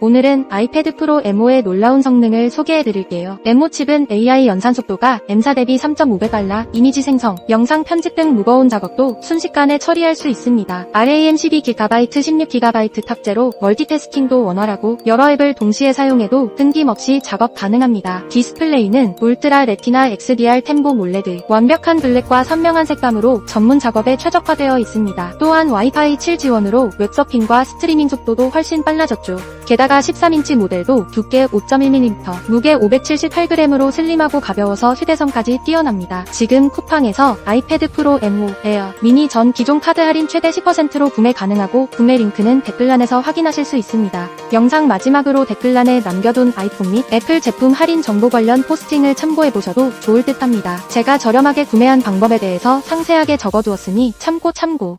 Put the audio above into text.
오늘은 아이패드 프로 M5의 놀라운 성능을 소개해드릴게요. M5 칩은 AI 연산 속도가 M사 대비 3.5배 빨라 이미지 생성, 영상 편집 등 무거운 작업도 순식간에 처리할 수 있습니다. RAM 12GB, 16GB 탑재로 멀티태스킹도 원활하고 여러 앱을 동시에 사용해도 끊김없이 작업 가능합니다. 디스플레이는 울트라 레티나 XDR 템보 몰레드, 완벽한 블랙과 선명한 색감으로 전문 작업에 최적화되어 있습니다. 또한 와이파이 7 지원으로 웹서핑과 스트리밍 속도도 훨씬 빨라졌죠. 게다가 13인치 모델도 두께 5.1mm, 무게 578g으로 슬림하고 가벼워서 휴대성까지 뛰어납니다. 지금 쿠팡에서 아이패드 프로 M5 에어 미니 전 기존 카드 할인 최대 10%로 구매 가능하고 구매 링크는 댓글란에서 확인하실 수 있습니다. 영상 마지막으로 댓글란에 남겨둔 아이폰 및 애플 제품 할인 정보 관련 포스팅을 참고해보셔도 좋을 듯 합니다. 제가 저렴하게 구매한 방법에 대해서 상세하게 적어두었으니 참고 참고.